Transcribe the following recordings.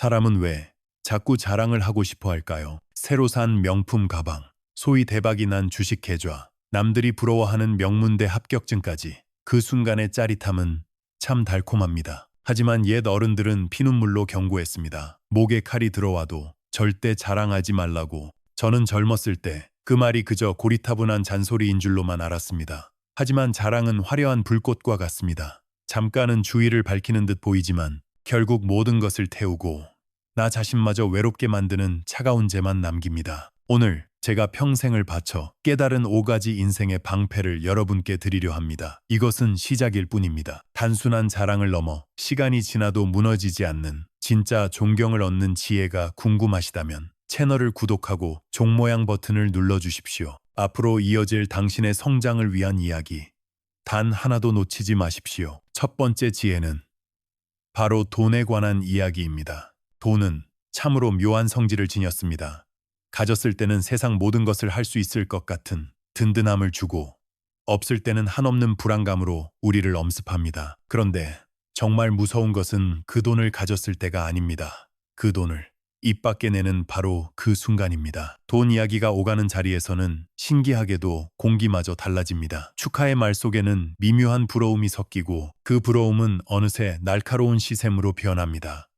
사람은 왜 자꾸 자랑을 하고 싶어 할까요? 새로 산 명품 가방, 소위 대박이 난 주식 계좌, 남들이 부러워하는 명문대 합격증까지 그 순간의 짜릿함은 참 달콤합니다. 하지만 옛 어른들은 피눈물로 경고했습니다. 목에 칼이 들어와도 절대 자랑하지 말라고. 저는 젊었을 때 그 말이 그저 고리타분한 잔소리인 줄로만 알았습니다. 하지만 자랑은 화려한 불꽃과 같습니다. 잠깐은 주의를 밝히는 듯 보이지만 결국 모든 것을 태우고 나 자신마저 외롭게 만드는 차가운 재만 남깁니다. 오늘 제가 평생을 바쳐 깨달은 오 가지 인생의 방패를 여러분께 드리려 합니다. 이것은 시작일 뿐입니다. 단순한 자랑을 넘어 시간이 지나도 무너지지 않는 진짜 존경을 얻는 지혜가 궁금하시다면 채널을 구독하고 종 모양 버튼을 눌러주십시오. 앞으로 이어질 당신의 성장을 위한 이야기 단 하나도 놓치지 마십시오. 첫 번째 지혜는 바로 돈에 관한 이야기입니다. 돈은 참으로 묘한 성질을 지녔습니다. 가졌을 때는 세상 모든 것을 할 수 있을 것 같은 든든함을 주고 없을 때는 한없는 불안감으로 우리를 엄습합니다. 그런데 정말 무서운 것은 그 돈을 가졌을 때가 아닙니다. 그 돈을 입 밖에 내는 바로 그 순간입니다. 돈 이야기가 오가는 자리에서는 신기하게도 공기마저 달라집니다. 축하의 말 속에는 미묘한 부러움이 섞이고 그 부러움은 어느새 날카로운 시샘으로 변합니다.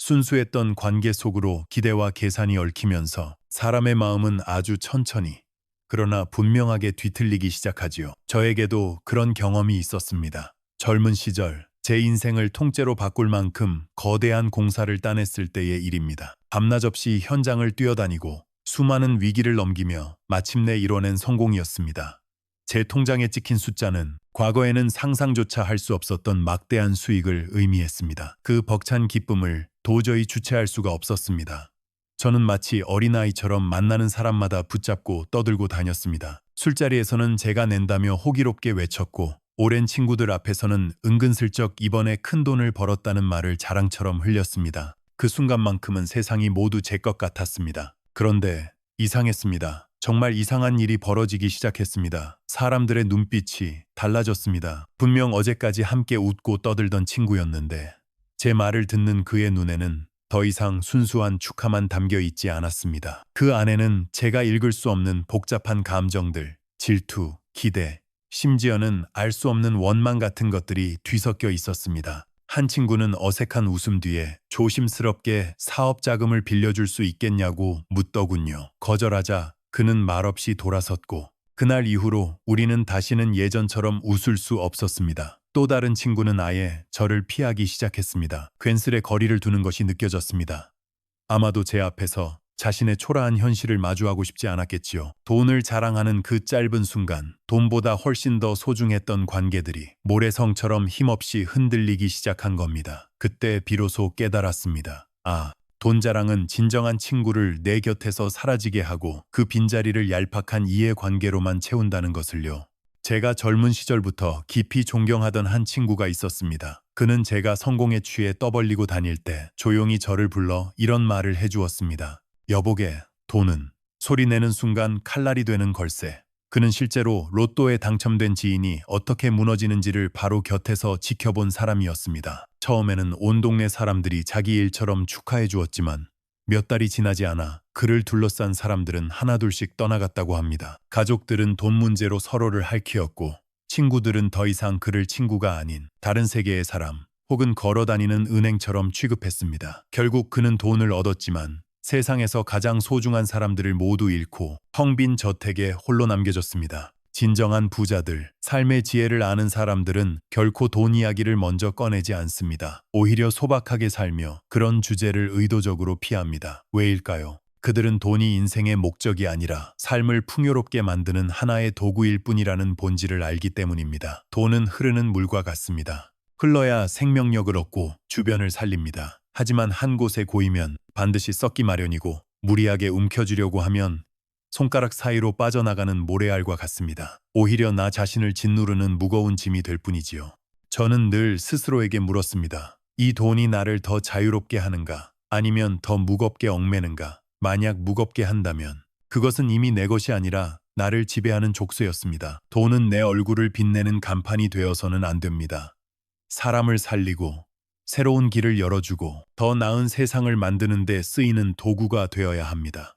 순수했던 관계 속으로 기대와 계산이 얽히면서 사람의 마음은 아주 천천히 그러나 분명하게 뒤틀리기 시작하지요. 저에게도 그런 경험이 있었습니다. 젊은 시절 제 인생을 통째로 바꿀 만큼 거대한 공사를 따냈을 때의 일입니다. 밤낮 없이 현장을 뛰어다니고 수많은 위기를 넘기며 마침내 이뤄낸 성공이었습니다. 제 통장에 찍힌 숫자는 과거에는 상상조차 할 수 없었던 막대한 수익을 의미했습니다. 그 벅찬 기쁨을 도저히 주체할 수가 없었습니다. 저는 마치 어린아이처럼 만나는 사람마다 붙잡고 떠들고 다녔습니다. 술자리에서는 제가 낸다며 호기롭게 외쳤고 오랜 친구들 앞에서는 은근슬쩍 이번에 큰 돈을 벌었다는 말을 자랑처럼 흘렸습니다. 그 순간만큼은 세상이 모두 제 것 같았습니다. 그런데 이상했습니다. 정말 이상한 일이 벌어지기 시작했습니다. 사람들의 눈빛이 달라졌습니다. 분명 어제까지 함께 웃고 떠들던 친구였는데 제 말을 듣는 그의 눈에는 더 이상 순수한 축하만 담겨 있지 않았습니다. 그 안에는 제가 읽을 수 없는 복잡한 감정들, 질투, 기대, 심지어는 알 수 없는 원망 같은 것들이 뒤섞여 있었습니다. 한 친구는 어색한 웃음 뒤에 조심스럽게 사업 자금을 빌려줄 수 있겠냐고 묻더군요. 거절하자 그는 말없이 돌아섰고 그날 이후로 우리는 다시는 예전처럼 웃을 수 없었습니다. 또 다른 친구는 아예 저를 피하기 시작했습니다. 괜스레 거리를 두는 것이 느껴졌습니다. 아마도 제 앞에서 자신의 초라한 현실을 마주하고 싶지 않았겠지요. 돈을 자랑하는 그 짧은 순간, 돈보다 훨씬 더 소중했던 관계들이 모래성처럼 힘없이 흔들리기 시작한 겁니다. 그때 비로소 깨달았습니다. 아, 돈 자랑은 진정한 친구를 내 곁에서 사라지게 하고 그 빈자리를 얄팍한 이해관계로만 채운다는 것을요. 제가 젊은 시절부터 깊이 존경하던 한 친구가 있었습니다. 그는 제가 성공에 취해 떠벌리고 다닐 때 조용히 저를 불러 이런 말을 해주었습니다. 여보게, 돈은 소리내는 순간 칼날이 되는 걸세. 그는 실제로 로또에 당첨된 지인이 어떻게 무너지는지를 바로 곁에서 지켜본 사람이었습니다. 처음에는 온 동네 사람들이 자기 일처럼 축하해 주었지만 몇 달이 지나지 않아 그를 둘러싼 사람들은 하나둘씩 떠나갔다고 합니다. 가족들은 돈 문제로 서로를 할퀴었고 친구들은 더 이상 그를 친구가 아닌 다른 세계의 사람 혹은 걸어다니는 은행처럼 취급했습니다. 결국 그는 돈을 얻었지만 세상에서 가장 소중한 사람들을 모두 잃고 텅 빈 저택에 홀로 남겨졌습니다. 진정한 부자들, 삶의 지혜를 아는 사람들은 결코 돈 이야기를 먼저 꺼내지 않습니다. 오히려 소박하게 살며 그런 주제를 의도적으로 피합니다. 왜일까요? 그들은 돈이 인생의 목적이 아니라 삶을 풍요롭게 만드는 하나의 도구일 뿐이라는 본질을 알기 때문입니다. 돈은 흐르는 물과 같습니다. 흘러야 생명력을 얻고 주변을 살립니다. 하지만 한 곳에 고이면 반드시 썩기 마련이고 무리하게 움켜쥐려고 하면 손가락 사이로 빠져나가는 모래알과 같습니다. 오히려 나 자신을 짓누르는 무거운 짐이 될 뿐이지요. 저는 늘 스스로에게 물었습니다. 이 돈이 나를 더 자유롭게 하는가? 아니면 더 무겁게 얽매는가? 만약 무겁게 한다면 그것은 이미 내 것이 아니라 나를 지배하는 족쇄였습니다. 돈은 내 얼굴을 빛내는 간판이 되어서는 안 됩니다. 사람을 살리고 새로운 길을 열어주고 더 나은 세상을 만드는 데 쓰이는 도구가 되어야 합니다.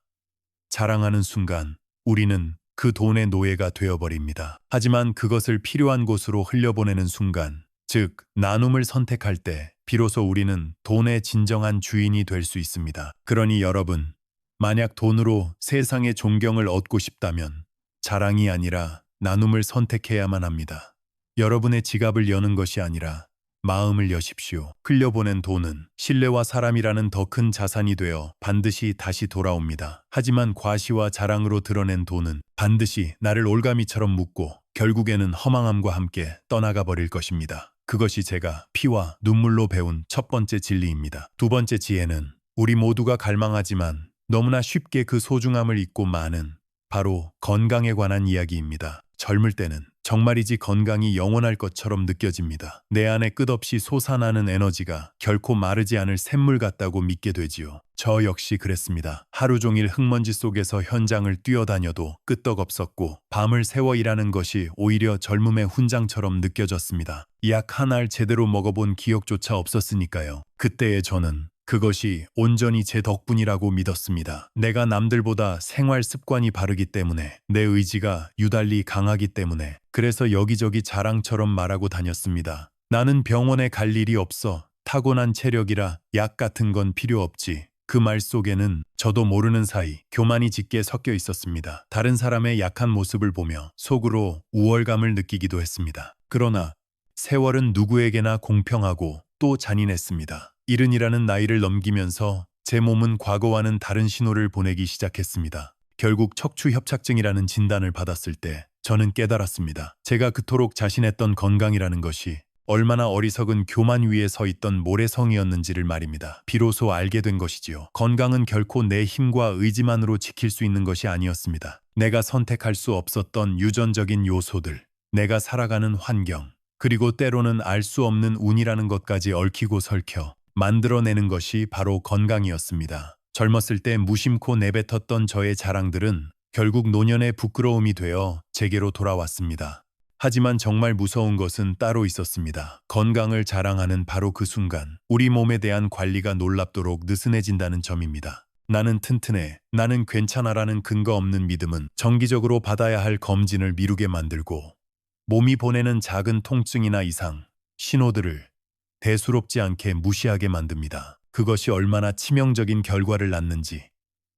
자랑하는 순간 우리는 그 돈의 노예가 되어버립니다. 하지만 그것을 필요한 곳으로 흘려보내는 순간, 즉, 나눔을 선택할 때 비로소 우리는 돈의 진정한 주인이 될 수 있습니다. 그러니 여러분, 만약 돈으로 세상의 존경을 얻고 싶다면 자랑이 아니라 나눔을 선택해야만 합니다. 여러분의 지갑을 여는 것이 아니라 마음을 여십시오. 흘려보낸 돈은 신뢰와 사람이라는 더 큰 자산이 되어 반드시 다시 돌아옵니다. 하지만 과시와 자랑으로 드러낸 돈은 반드시 나를 올가미처럼 묶고 결국에는 허망함과 함께 떠나가 버릴 것입니다. 그것이 제가 피와 눈물로 배운 첫 번째 진리입니다. 두 번째 지혜는 우리 모두가 갈망하지만 너무나 쉽게 그 소중함을 잊고 마는 바로 건강에 관한 이야기입니다. 젊을 때는 정말이지 건강이 영원할 것처럼 느껴집니다. 내 안에 끝없이 솟아나는 에너지가 결코 마르지 않을 샘물 같다고 믿게 되지요. 저 역시 그랬습니다. 하루 종일 흙먼지 속에서 현장을 뛰어다녀도 끄떡없었고 밤을 새워 일하는 것이 오히려 젊음의 훈장처럼 느껴졌습니다. 약 한 알 제대로 먹어본 기억조차 없었으니까요. 그때의 저는 그것이 온전히 제 덕분이라고 믿었습니다. 내가 남들보다 생활 습관이 바르기 때문에 내 의지가 유달리 강하기 때문에 그래서 여기저기 자랑처럼 말하고 다녔습니다. 나는 병원에 갈 일이 없어 타고난 체력이라 약 같은 건 필요 없지. 그 말 속에는 저도 모르는 사이 교만이 짙게 섞여 있었습니다. 다른 사람의 약한 모습을 보며 속으로 우월감을 느끼기도 했습니다. 그러나 세월은 누구에게나 공평하고 또 잔인했습니다. 이른이라는 나이를 넘기면서 제 몸은 과거와는 다른 신호를 보내기 시작했습니다. 결국 척추협착증이라는 진단을 받았을 때 저는 깨달았습니다. 제가 그토록 자신했던 건강이라는 것이 얼마나 어리석은 교만 위에 서 있던 모래성이었는지를 말입니다. 비로소 알게 된 것이지요. 건강은 결코 내 힘과 의지만으로 지킬 수 있는 것이 아니었습니다. 내가 선택할 수 없었던 유전적인 요소들, 내가 살아가는 환경, 그리고 때로는 알 수 없는 운이라는 것까지 얽히고 설켜 만들어내는 것이 바로 건강이었습니다. 젊었을 때 무심코 내뱉었던 저의 자랑들은 결국 노년의 부끄러움이 되어 제게로 돌아왔습니다. 하지만 정말 무서운 것은 따로 있었습니다. 건강을 자랑하는 바로 그 순간 우리 몸에 대한 관리가 놀랍도록 느슨해진다는 점입니다. 나는 튼튼해, 나는 괜찮아라는 근거 없는 믿음은 정기적으로 받아야 할 검진을 미루게 만들고 몸이 보내는 작은 통증이나 이상, 신호들을 대수롭지 않게 무시하게 만듭니다. 그것이 얼마나 치명적인 결과를 낳는지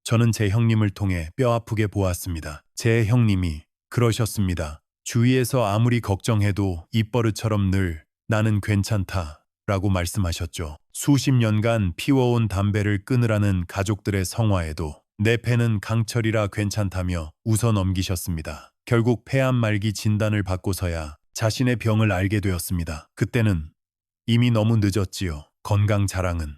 저는 제 형님을 통해 뼈아프게 보았습니다. 제 형님이 그러셨습니다. 주위에서 아무리 걱정해도 입버릇처럼 늘 나는 괜찮다 라고 말씀하셨죠. 수십 년간 피워온 담배를 끊으라는 가족들의 성화에도 내 폐는 강철이라 괜찮다며 웃어 넘기셨습니다. 결국 폐암 말기 진단을 받고서야 자신의 병을 알게 되었습니다. 그때는 이미 너무 늦었지요. 건강 자랑은.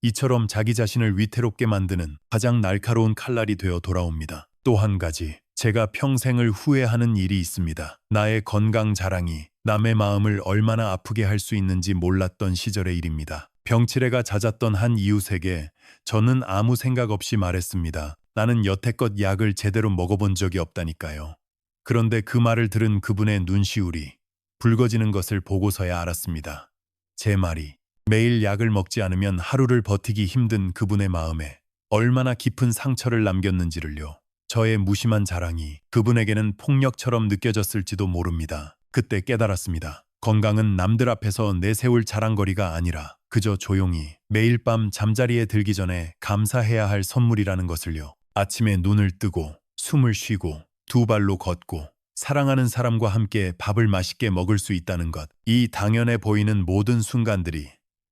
이처럼 자기 자신을 위태롭게 만드는 가장 날카로운 칼날이 되어 돌아옵니다. 또 한 가지, 제가 평생을 후회하는 일이 있습니다. 나의 건강 자랑이 남의 마음을 얼마나 아프게 할 수 있는지 몰랐던 시절의 일입니다. 병치레가 잦았던 한 이웃에게 저는 아무 생각 없이 말했습니다. 나는 여태껏 약을 제대로 먹어본 적이 없다니까요. 그런데 그 말을 들은 그분의 눈시울이 붉어지는 것을 보고서야 알았습니다. 제 말이 매일 약을 먹지 않으면 하루를 버티기 힘든 그분의 마음에 얼마나 깊은 상처를 남겼는지를요. 저의 무심한 자랑이 그분에게는 폭력처럼 느껴졌을지도 모릅니다. 그때 깨달았습니다. 건강은 남들 앞에서 내세울 자랑거리가 아니라 그저 조용히 매일 밤 잠자리에 들기 전에 감사해야 할 선물이라는 것을요. 아침에 눈을 뜨고 숨을 쉬고 두 발로 걷고 사랑하는 사람과 함께 밥을 맛있게 먹을 수 있다는 것, 이 당연해 보이는 모든 순간들이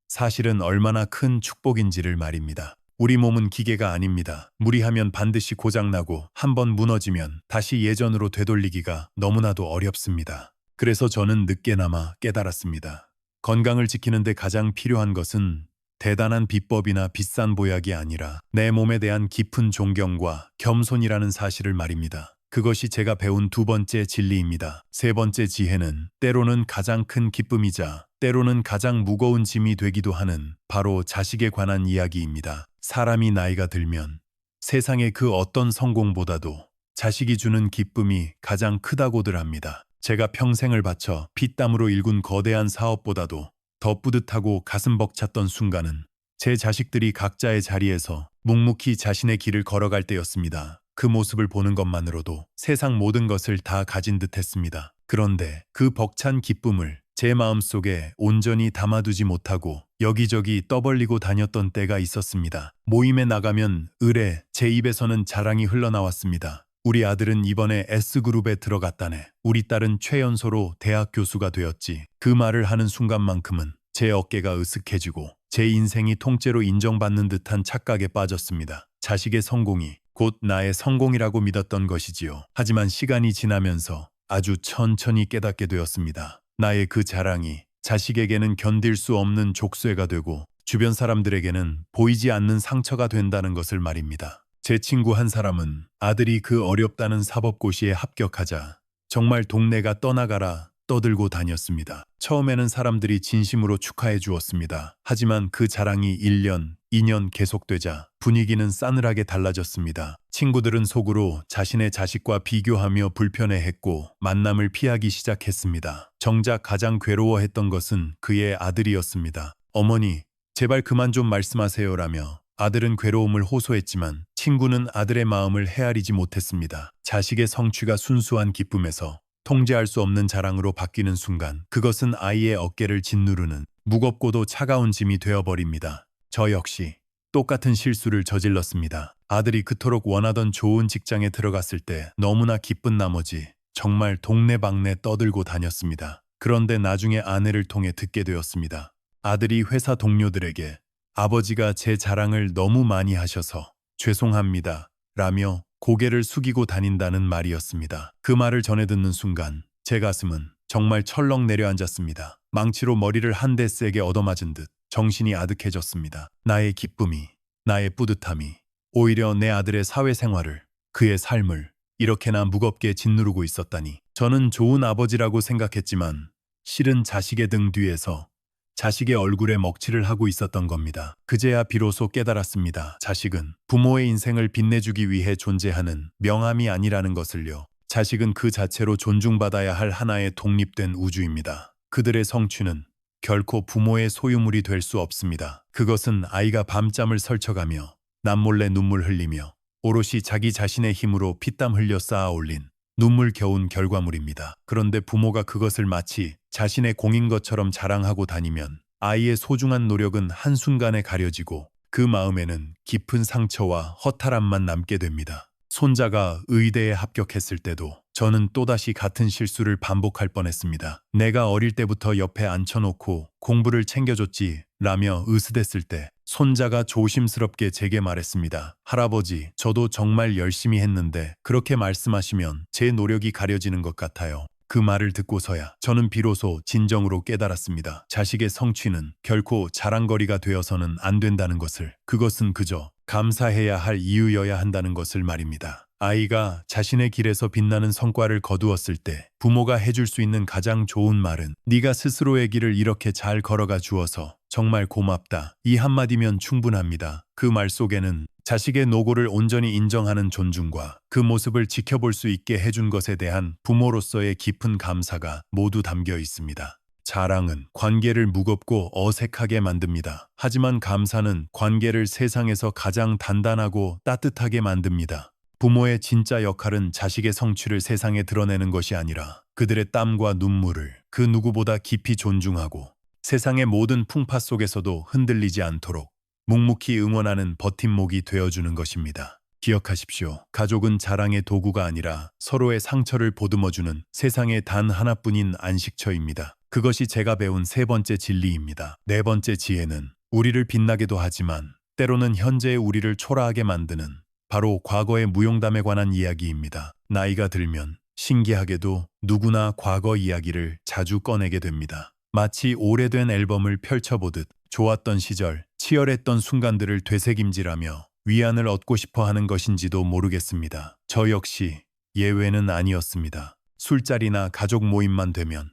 사실은 얼마나 큰 축복인지를 말입니다. 우리 몸은 기계가 아닙니다. 무리하면 반드시 고장나고 한 번 무너지면 다시 예전으로 되돌리기가 너무나도 어렵습니다. 그래서 저는 늦게나마 깨달았습니다. 건강을 지키는데 가장 필요한 것은 대단한 비법이나 비싼 보약이 아니라 내 몸에 대한 깊은 존경과 겸손이라는 사실을 말입니다. 그것이 제가 배운 두 번째 진리입니다. 세 번째 지혜는 때로는 가장 큰 기쁨이자 때로는 가장 무거운 짐이 되기도 하는 바로 자식에 관한 이야기입니다. 사람이 나이가 들면 세상의 그 어떤 성공보다도 자식이 주는 기쁨이 가장 크다고들 합니다. 제가 평생을 바쳐 피땀으로 일군 거대한 사업보다도 더 뿌듯하고 가슴 벅찼던 순간은 제 자식들이 각자의 자리에서 묵묵히 자신의 길을 걸어갈 때였습니다. 그 모습을 보는 것만으로도 세상 모든 것을 다 가진 듯 했습니다. 그런데 그 벅찬 기쁨을 제 마음속에 온전히 담아두지 못하고 여기저기 떠벌리고 다녔던 때가 있었습니다. 모임에 나가면 의뢰 제 입에서는 자랑이 흘러나왔습니다. 우리 아들은 이번에 S그룹에 들어갔다네. 우리 딸은 최연소로 대학 교수가 되었지. 그 말을 하는 순간만큼은 제 어깨가 으쓱해지고 제 인생이 통째로 인정받는 듯한 착각에 빠졌습니다. 자식의 성공이 곧 나의 성공이라고 믿었던 것이지요. 하지만 시간이 지나면서 아주 천천히 깨닫게 되었습니다. 나의 그 자랑이 자식에게는 견딜 수 없는 족쇄가 되고 주변 사람들에게는 보이지 않는 상처가 된다는 것을 말입니다. 제 친구 한 사람은 아들이 그 어렵다는 사법고시에 합격하자 정말 동네가 떠나가라 떠들고 다녔습니다. 처음에는 사람들이 진심으로 축하해 주었습니다. 하지만 그 자랑이 1년, 2년 계속되자 분위기는 싸늘하게 달라졌습니다. 친구들은 속으로 자신의 자식과 비교하며 불편해했고 만남을 피하기 시작했습니다. 정작 가장 괴로워했던 것은 그의 아들이었습니다. 어머니, 제발 그만 좀 말씀하세요라며 아들은 괴로움을 호소했지만 친구는 아들의 마음을 헤아리지 못했습니다. 자식의 성취가 순수한 기쁨에서 통제할 수 없는 자랑으로 바뀌는 순간 그것은 아이의 어깨를 짓누르는 무겁고도 차가운 짐이 되어버립니다. 저 역시 똑같은 실수를 저질렀습니다. 아들이 그토록 원하던 좋은 직장에 들어갔을 때 너무나 기쁜 나머지 정말 동네방네 떠들고 다녔습니다. 그런데 나중에 아내를 통해 듣게 되었습니다. 아들이 회사 동료들에게 아버지가 제 자랑을 너무 많이 하셔서 죄송합니다. 라며 고개를 숙이고 다닌다는 말이었습니다. 그 말을 전해 듣는 순간 제 가슴은 정말 철렁 내려앉았습니다. 망치로 머리를 한 대 세게 얻어맞은 듯 정신이 아득해졌습니다. 나의 기쁨이, 나의 뿌듯함이 오히려 내 아들의 사회생활을, 그의 삶을 이렇게나 무겁게 짓누르고 있었다니. 저는 좋은 아버지라고 생각했지만 실은 자식의 등 뒤에서 자식의 얼굴에 먹칠을 하고 있었던 겁니다. 그제야 비로소 깨달았습니다. 자식은 부모의 인생을 빛내주기 위해 존재하는 명함이 아니라는 것을요. 자식은 그 자체로 존중받아야 할 하나의 독립된 우주입니다. 그들의 성취는 결코 부모의 소유물이 될 수 없습니다. 그것은 아이가 밤잠을 설쳐가며 남몰래 눈물 흘리며 오롯이 자기 자신의 힘으로 피땀 흘려 쌓아 올린 눈물 겨운 결과물입니다. 그런데 부모가 그것을 마치 자신의 공인 것처럼 자랑하고 다니면 아이의 소중한 노력은 한순간에 가려지고 그 마음에는 깊은 상처와 허탈함만 남게 됩니다. 손자가 의대에 합격했을 때도 저는 또다시 같은 실수를 반복할 뻔했습니다. 내가 어릴 때부터 옆에 앉혀놓고 공부를 챙겨줬지 라며 으스댔을 때 손자가 조심스럽게 제게 말했습니다. 할아버지, 저도 정말 열심히 했는데 그렇게 말씀하시면 제 노력이 가려지는 것 같아요. 그 말을 듣고서야 저는 비로소 진정으로 깨달았습니다. 자식의 성취는 결코 자랑거리가 되어서는 안 된다는 것을 그것은 그저 감사해야 할 이유여야 한다는 것을 말입니다. 아이가 자신의 길에서 빛나는 성과를 거두었을 때 부모가 해줄 수 있는 가장 좋은 말은 네가 스스로의 길을 이렇게 잘 걸어가 주어서 정말 고맙다. 이 한마디면 충분합니다. 그 말 속에는 자식의 노고를 온전히 인정하는 존중과 그 모습을 지켜볼 수 있게 해준 것에 대한 부모로서의 깊은 감사가 모두 담겨 있습니다. 자랑은 관계를 무겁고 어색하게 만듭니다. 하지만 감사는 관계를 세상에서 가장 단단하고 따뜻하게 만듭니다. 부모의 진짜 역할은 자식의 성취를 세상에 드러내는 것이 아니라 그들의 땀과 눈물을 그 누구보다 깊이 존중하고 세상의 모든 풍파 속에서도 흔들리지 않도록 묵묵히 응원하는 버팀목이 되어주는 것입니다. 기억하십시오. 가족은 자랑의 도구가 아니라 서로의 상처를 보듬어주는 세상의 단 하나뿐인 안식처입니다. 그것이 제가 배운 세 번째 진리입니다. 네 번째 지혜는 우리를 빛나게도 하지만 때로는 현재의 우리를 초라하게 만드는 바로 과거의 무용담에 관한 이야기입니다. 나이가 들면 신기하게도 누구나 과거 이야기를 자주 꺼내게 됩니다. 마치 오래된 앨범을 펼쳐보듯 좋았던 시절, 치열했던 순간들을 되새김질하며 위안을 얻고 싶어 하는 것인지도 모르겠습니다. 저 역시 예외는 아니었습니다. 술자리나 가족 모임만 되면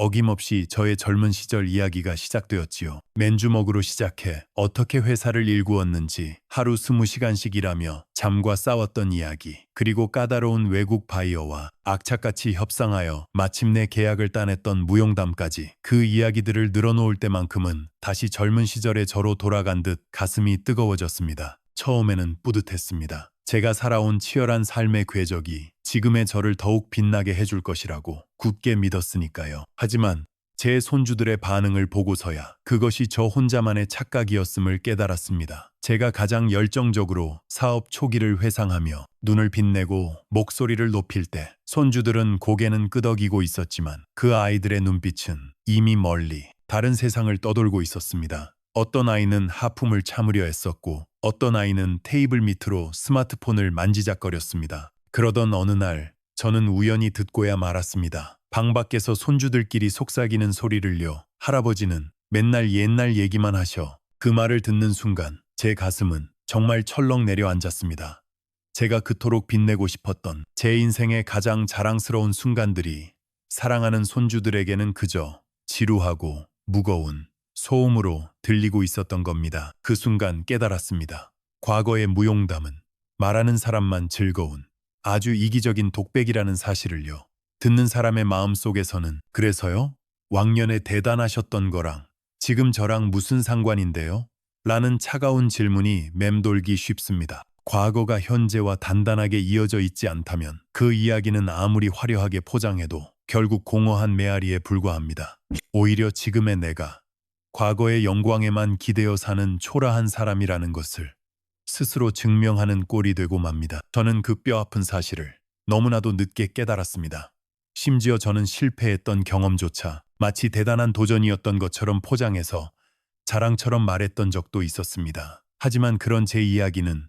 어김없이 저의 젊은 시절 이야기가 시작되었지요. 맨주먹으로 시작해 어떻게 회사를 일구었는지 하루 20시간씩 일하며 잠과 싸웠던 이야기, 그리고 까다로운 외국 바이어와 악착같이 협상하여 마침내 계약을 따냈던 무용담까지 그 이야기들을 늘어놓을 때만큼은 다시 젊은 시절의 저로 돌아간 듯 가슴이 뜨거워졌습니다. 처음에는 뿌듯했습니다. 제가 살아온 치열한 삶의 궤적이 지금의 저를 더욱 빛나게 해줄 것이라고 굳게 믿었으니까요. 하지만 제 손주들의 반응을 보고서야 그것이 저 혼자만의 착각이었음을 깨달았습니다. 제가 가장 열정적으로 사업 초기를 회상하며 눈을 빛내고 목소리를 높일 때 손주들은 고개는 끄덕이고 있었지만 그 아이들의 눈빛은 이미 멀리 다른 세상을 떠돌고 있었습니다. 어떤 아이는 하품을 참으려 했었고 어떤 아이는 테이블 밑으로 스마트폰을 만지작거렸습니다. 그러던 어느 날 저는 우연히 듣고야 말았습니다. 방 밖에서 손주들끼리 속삭이는 소리를요. 할아버지는 맨날 옛날 얘기만 하셔. 그 말을 듣는 순간 제 가슴은 정말 철렁 내려앉았습니다. 제가 그토록 빛내고 싶었던 제 인생의 가장 자랑스러운 순간들이 사랑하는 손주들에게는 그저 지루하고 무거운 소음으로 들리고 있었던 겁니다. 그 순간 깨달았습니다. 과거의 무용담은 말하는 사람만 즐거운 아주 이기적인 독백이라는 사실을요. 듣는 사람의 마음 속에서는 그래서요? 왕년에 대단하셨던 거랑 지금 저랑 무슨 상관인데요? 라는 차가운 질문이 맴돌기 쉽습니다. 과거가 현재와 단단하게 이어져 있지 않다면 그 이야기는 아무리 화려하게 포장해도 결국 공허한 메아리에 불과합니다. 오히려 지금의 내가 과거의 영광에만 기대어 사는 초라한 사람이라는 것을 스스로 증명하는 꼴이 되고 맙니다. 저는 그 뼈아픈 사실을 너무나도 늦게 깨달았습니다. 심지어 저는 실패했던 경험조차 마치 대단한 도전이었던 것처럼 포장해서 자랑처럼 말했던 적도 있었습니다. 하지만 그런 제 이야기는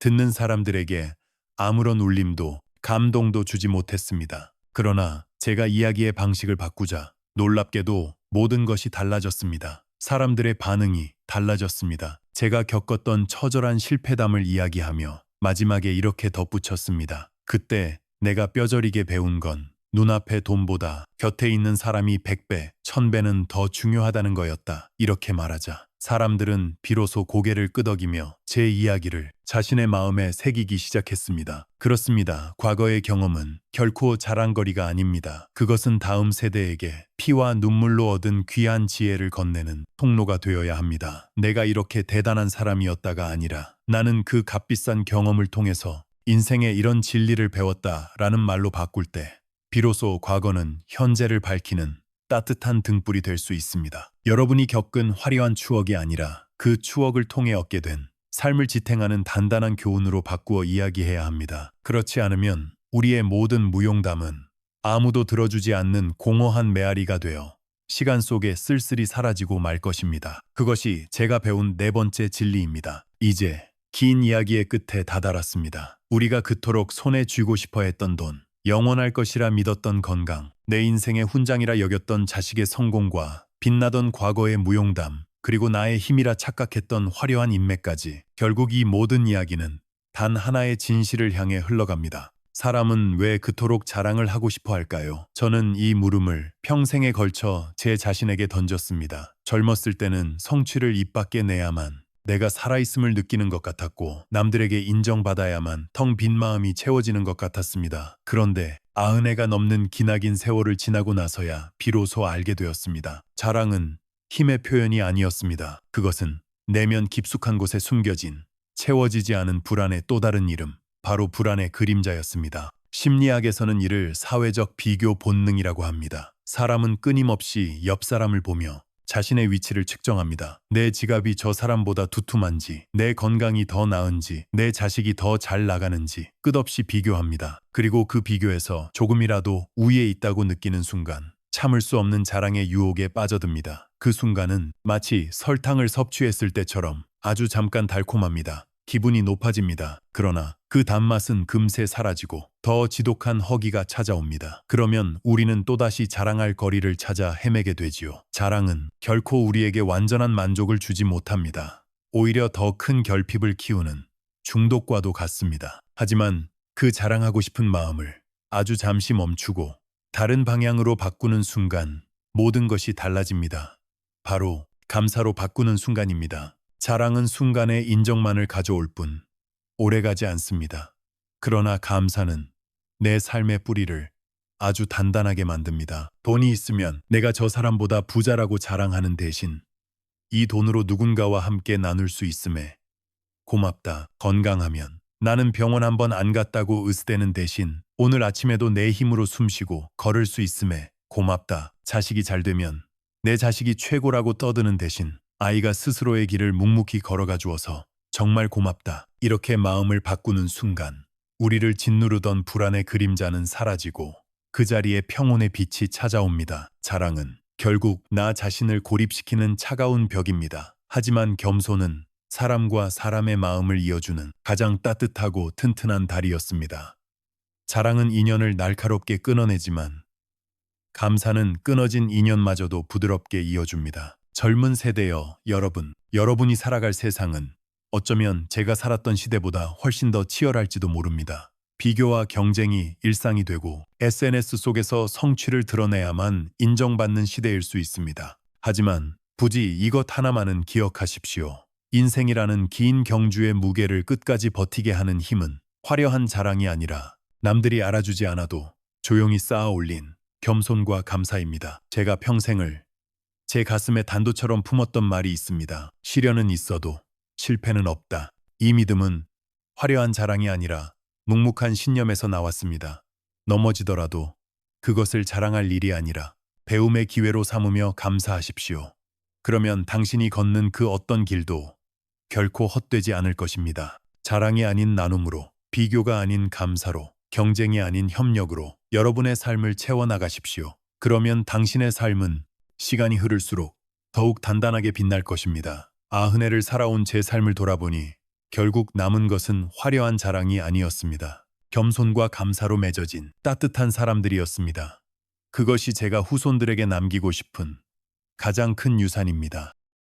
듣는 사람들에게 아무런 울림도 감동도 주지 못했습니다. 그러나 제가 이야기의 방식을 바꾸자 놀랍게도 모든 것이 달라졌습니다. 사람들의 반응이 달라졌습니다. 제가 겪었던 처절한 실패담을 이야기하며 마지막에 이렇게 덧붙였습니다. 그때 내가 뼈저리게 배운 건 눈앞의 돈보다 곁에 있는 사람이 100배, 1000배는 더 중요하다는 거였다. 이렇게 말하자 사람들은 비로소 고개를 끄덕이며 제 이야기를 자신의 마음에 새기기 시작했습니다. 그렇습니다. 과거의 경험은 결코 자랑거리가 아닙니다. 그것은 다음 세대에게 피와 눈물로 얻은 귀한 지혜를 건네는 통로가 되어야 합니다. 내가 이렇게 대단한 사람이었다가 아니라 나는 그 값비싼 경험을 통해서 인생에 이런 진리를 배웠다라는 말로 바꿀 때 비로소 과거는 현재를 밝히는 따뜻한 등불이 될 수 있습니다. 여러분이 겪은 화려한 추억이 아니라 그 추억을 통해 얻게 된 삶을 지탱하는 단단한 교훈으로 바꾸어 이야기해야 합니다. 그렇지 않으면 우리의 모든 무용담은 아무도 들어주지 않는 공허한 메아리가 되어 시간 속에 쓸쓸히 사라지고 말 것입니다. 그것이 제가 배운 네 번째 진리입니다. 이제 긴 이야기의 끝에 다다랐습니다. 우리가 그토록 손에 쥐고 싶어 했던 돈, 영원할 것이라 믿었던 건강, 내 인생의 훈장이라 여겼던 자식의 성공과 빛나던 과거의 무용담, 그리고 나의 힘이라 착각했던 화려한 인맥까지 결국 이 모든 이야기는 단 하나의 진실을 향해 흘러갑니다. 사람은 왜 그토록 자랑을 하고 싶어 할까요? 저는 이 물음을 평생에 걸쳐 제 자신에게 던졌습니다. 젊었을 때는 성취를 입 밖에 내야만 내가 살아있음을 느끼는 것 같았고 남들에게 인정받아야만 텅 빈 마음이 채워지는 것 같았습니다. 그런데 아흔해가 넘는 기나긴 세월을 지나고 나서야 비로소 알게 되었습니다. 자랑은 힘의 표현이 아니었습니다. 그것은 내면 깊숙한 곳에 숨겨진 채워지지 않은 불안의 또 다른 이름, 바로 불안의 그림자였습니다. 심리학에서는 이를 사회적 비교 본능이라고 합니다. 사람은 끊임없이 옆 사람을 보며 자신의 위치를 측정합니다. 내 지갑이 저 사람보다 두툼한지, 내 건강이 더 나은지, 내 자식이 더 잘 나가는지 끝없이 비교합니다. 그리고 그 비교에서 조금이라도 우위에 있다고 느끼는 순간 참을 수 없는 자랑의 유혹에 빠져듭니다. 그 순간은 마치 설탕을 섭취했을 때처럼 아주 잠깐 달콤합니다. 기분이 높아집니다. 그러나 그 단맛은 금세 사라지고 더 지독한 허기가 찾아옵니다. 그러면 우리는 또다시 자랑할 거리를 찾아 헤매게 되지요. 자랑은 결코 우리에게 완전한 만족을 주지 못합니다. 오히려 더 큰 결핍을 키우는 중독과도 같습니다. 하지만 그 자랑하고 싶은 마음을 아주 잠시 멈추고 다른 방향으로 바꾸는 순간 모든 것이 달라집니다. 바로 감사로 바꾸는 순간입니다. 자랑은 순간의 인정만을 가져올 뿐 오래가지 않습니다. 그러나 감사는 내 삶의 뿌리를 아주 단단하게 만듭니다. 돈이 있으면 내가 저 사람보다 부자라고 자랑하는 대신 이 돈으로 누군가와 함께 나눌 수 있음에 고맙다. 건강하면 나는 병원 한 번 안 갔다고 으스대는 대신 오늘 아침에도 내 힘으로 숨쉬고 걸을 수 있음에 고맙다. 자식이 잘 되면 내 자식이 최고라고 떠드는 대신 아이가 스스로의 길을 묵묵히 걸어가 주어서 정말 고맙다. 이렇게 마음을 바꾸는 순간 우리를 짓누르던 불안의 그림자는 사라지고 그 자리에 평온의 빛이 찾아옵니다. 자랑은 결국 나 자신을 고립시키는 차가운 벽입니다. 하지만 겸손은 사람과 사람의 마음을 이어주는 가장 따뜻하고 튼튼한 다리였습니다. 자랑은 인연을 날카롭게 끊어내지만 감사는 끊어진 인연마저도 부드럽게 이어줍니다. 젊은 세대여 여러분, 여러분이 살아갈 세상은 어쩌면 제가 살았던 시대보다 훨씬 더 치열할지도 모릅니다. 비교와 경쟁이 일상이 되고 SNS 속에서 성취를 드러내야만 인정받는 시대일 수 있습니다. 하지만 부지 이것 하나만은 기억하십시오. 인생이라는 긴 경주의 무게를 끝까지 버티게 하는 힘은 화려한 자랑이 아니라 남들이 알아주지 않아도 조용히 쌓아 올린 겸손과 감사입니다. 제가 평생을 제 가슴에 단도처럼 품었던 말이 있습니다. 시련은 있어도 실패는 없다. 이 믿음은 화려한 자랑이 아니라 묵묵한 신념에서 나왔습니다. 넘어지더라도 그것을 자랑할 일이 아니라 배움의 기회로 삼으며 감사하십시오. 그러면 당신이 걷는 그 어떤 길도 결코 헛되지 않을 것입니다. 자랑이 아닌 나눔으로, 비교가 아닌 감사로, 경쟁이 아닌 협력으로 여러분의 삶을 채워나가십시오. 그러면 당신의 삶은 시간이 흐를수록 더욱 단단하게 빛날 것입니다. 아흔해를 살아온 제 삶을 돌아보니 결국 남은 것은 화려한 자랑이 아니었습니다. 겸손과 감사로 맺어진 따뜻한 사람들이었습니다. 그것이 제가 후손들에게 남기고 싶은 가장 큰 유산입니다.